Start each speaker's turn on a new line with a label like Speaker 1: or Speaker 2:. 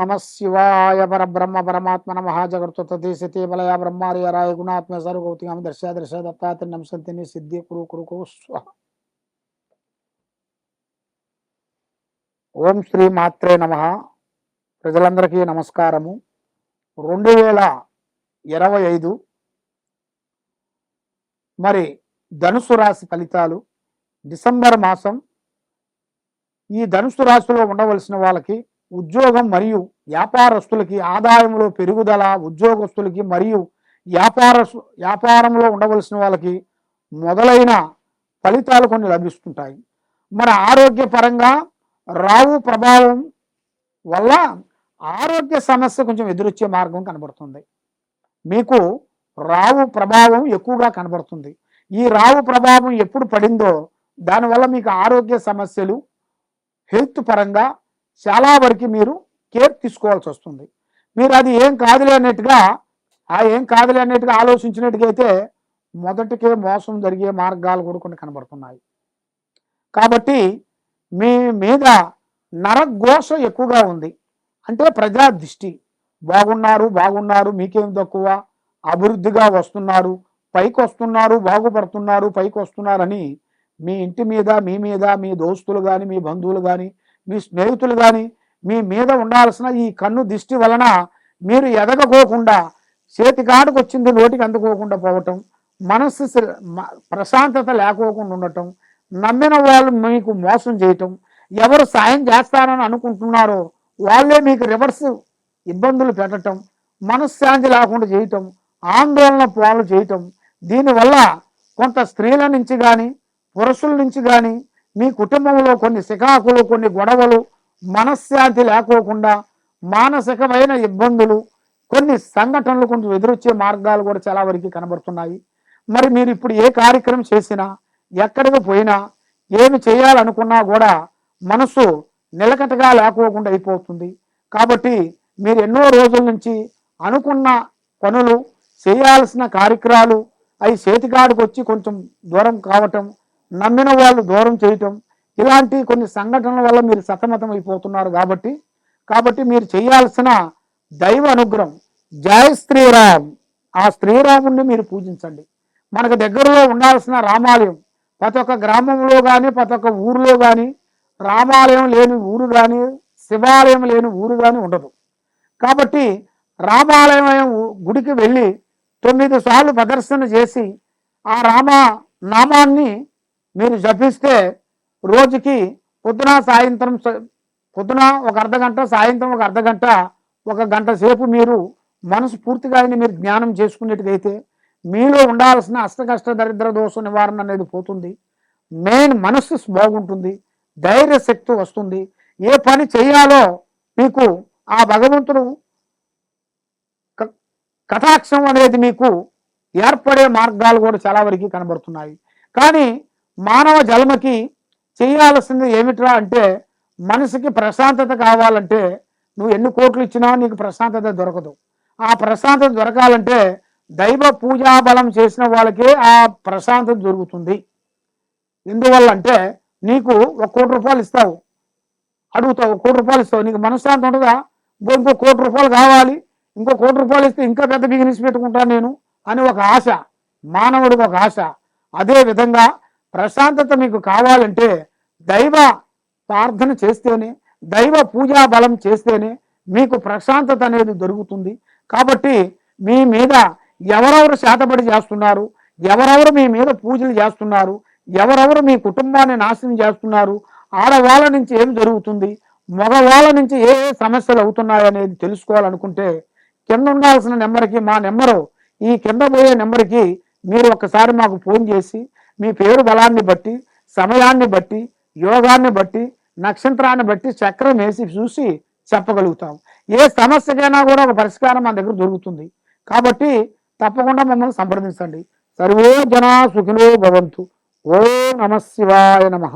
Speaker 1: నమ శివాయ పరబ్రహ్మ పరమాత్మ నమ జగత్తుతి స్థితి బలయ బ్రహ్మారి రాయ గుణాత్మ సర్వగౌతిగం దర్శ దర్శ దత్తాత్రి నమసంతిని సిద్ధి కురు కురు కురు స్వ ఓం శ్రీ మాత్రే నమ ప్రజలందరికీ నమస్కారము. రెండు వేల ఇరవై ఐదు మరి ధనుసు రాశి ఫలితాలు డిసెంబర్ మాసం ఈ ధనుసు రాశిలో ఉండవలసిన వాళ్ళకి ఉద్యోగం మరియు వ్యాపారస్తులకి ఆదాయంలో పెరుగుదల ఉద్యోగస్తులకి మరియు వ్యాపార వ్యాపారంలో ఉండవలసిన వాళ్ళకి మొదలైన ఫలితాలు కొన్ని లభిస్తుంటాయి. మన ఆరోగ్యపరంగా రావు ప్రభావం వల్ల ఆరోగ్య సమస్య కొంచెం ఎదురొచ్చే మార్గం కనబడుతుంది. మీకు రావు ప్రభావం ఎక్కువగా కనబడుతుంది. ఈ రావు ప్రభావం ఎప్పుడు పడిందో దానివల్ల మీకు ఆరోగ్య సమస్యలు హెల్త్ పరంగా చాలా వరకు మీరు కేర్ తీసుకోవాల్సి వస్తుంది. మీరు అది ఏం కాదులే అన్నట్టుగా ఆ ఏం కాదులే అన్నట్టుగా ఆలోచించినట్టుగైతే అయితే మొదటికే మోసం జరిగే మార్గాలు కూడా కొన్ని కనబడుతున్నాయి. కాబట్టి మీ మీద నరఘోష ఎక్కువగా ఉంది. అంటే ప్రజా దృష్టి. బాగున్నారు బాగున్నారు మీకేం తక్కువ? అభివృద్ధిగా వస్తున్నారు పైకి వస్తున్నారు బాగుపడుతున్నారు పైకి వస్తున్నారని మీ ఇంటి మీద మీ మీద మీ దోస్తులు కానీ మీ బంధువులు కానీ మీ స్నేహితులు కానీ మీ మీద ఉండాల్సిన ఈ కన్ను దిష్టి వలన మీరు ఎదగకోకుండా చేతికాడికి వచ్చింది నోటికి అందుకోకుండా పోవటం మనస్సు ప్రశాంతత లేకోకుండా ఉండటం నమ్మిన వాళ్ళు మీకు మోసం చేయటం ఎవరు సాయం చేస్తారని అనుకుంటున్నారో వాళ్ళే మీకు రివర్స్ ఇబ్బందులు పెట్టటం మనశ్శాంతి లేకుండా చేయటం ఆందోళన పాలు చేయటం దీనివల్ల కొంత స్త్రీల నుంచి కానీ పురుషుల నుంచి కానీ మీ కుటుంబంలో కొన్ని సికాకులు కొన్ని గొడవలు మనశ్శాంతి లేకోకుండా మానసికమైన ఇబ్బందులు కొన్ని సంఘటనలు కొంచెం ఎదురొచ్చే మార్గాలు కూడా చాలా వరకు కనబడుతున్నాయి. మరి మీరు ఇప్పుడు ఏ కార్యక్రమం చేసినా ఎక్కడికి పోయినా ఏమి చేయాలనుకున్నా కూడా మనసు నిలకటగా లేకోకుండా అయిపోతుంది. కాబట్టి మీరు ఎన్నో రోజుల నుంచి అనుకున్న పనులు చేయాల్సిన కార్యక్రమాలు అవి చేతికాడికి వచ్చి కొంచెం దూరం కావటం నమ్మిన వాళ్ళు దూరం చేయటం ఇలాంటి కొన్ని సంఘటనల వల్ల మీరు సతమతం అయిపోతున్నారు కాబట్టి కాబట్టి మీరు చేయాల్సిన దైవ అనుగ్రహం జై శ్రీరామ్. ఆ శ్రీరాముణ్ణి మీరు పూజించండి. మనకు దగ్గరలో ఉండాల్సిన రామాలయం ప్రతి ఒక్క గ్రామంలో కానీ ప్రతి ఒక్క ఊరిలో కానీ రామాలయం లేని ఊరు కానీ శివాలయం లేని ఊరు కానీ ఉండదు. కాబట్టి రామాలయం గుడికి వెళ్ళి తొమ్మిది సార్లు ప్రదర్శన చేసి ఆ రామ నామాన్ని మీరు జపిస్తే రోజుకి పొద్దున సాయంత్రం పొద్దున ఒక అర్ధ గంట సాయంత్రం ఒక అర్ధ గంట ఒక గంట సేపు మీరు మనసు పూర్తిగా మీరు జ్ఞానం చేసుకునేట్టుగైతే మీలో ఉండాల్సిన అష్టకష్ట దరిద్ర దోష నివారణ అనేది పోతుంది. మెయిన్ మనస్సు బాగుంటుంది. ధైర్య శక్తి వస్తుంది. ఏ పని చేయాలో మీకు ఆ భగవంతుడు క- కటాక్షం అనేది మీకు ఏర్పడే మార్గాలు కూడా చాలా వరకు కనబడుతున్నాయి. కానీ మానవ జన్మకి చేయాల్సింది ఏమిట్రా అంటే మనసుకి ప్రశాంతత కావాలంటే నువ్వు ఎన్ని కోట్లు ఇచ్చినా నీకు ప్రశాంతత దొరకదు. ఆ ప్రశాంతత దొరకాలంటే దైవ పూజా బలం చేసిన వాళ్ళకే ఆ ప్రశాంతత దొరుకుతుంది. ఎందువల్ల అంటే నీకు ఒక కోటి రూపాయలు ఇస్తావు. అడుగుతావు ఒక కోటి రూపాయలు ఇస్తావు. నీకు మనశ్శాంతి ఉండదా ఇంకో కోటి రూపాయలు కావాలి. ఇంకో కోటి రూపాయలు ఇస్తే ఇంకా పెద్ద బిజినెస్ పెట్టుకుంటాను నేను అని ఒక ఆశ. మానవుడికి ఒక ఆశ. అదే విధంగా ప్రశాంతత మీకు కావాలంటే దైవ ప్రార్థన చేస్తేనే దైవ పూజా బలం చేస్తేనే మీకు ప్రశాంతత అనేది దొరుకుతుంది. కాబట్టి మీ మీద ఎవరెవరు శాతపడి చేస్తున్నారు ఎవరెవరు మీ మీద పూజలు చేస్తున్నారు ఎవరెవరు మీ కుటుంబాన్ని నాశనం చేస్తున్నారు ఆడవాళ్ళ నుంచి ఏం జరుగుతుంది మగవాళ్ళ నుంచి ఏ ఏ సమస్యలు అవుతున్నాయి అనేది తెలుసుకోవాలనుకుంటే కింద ఉండాల్సిన నెంబర్కి మా నెంబరు ఈ కింద పోయే నెంబర్కి మీరు ఒకసారి మాకు ఫోన్ చేసి మీ పేరు బలాన్ని బట్టి సమయాన్ని బట్టి యోగాన్ని బట్టి నక్షత్రాన్ని బట్టి చక్రం వేసి చూసి చెప్పగలుగుతాం. ఏ సమస్యకైనా కూడా ఒక పరిష్కారం మన దగ్గర దొరుకుతుంది. కాబట్టి తప్పకుండా మమ్మల్ని సంప్రదించండి. సర్వే జనా సుఖినో భవంతు. ఓ నమ శివాయ నమః.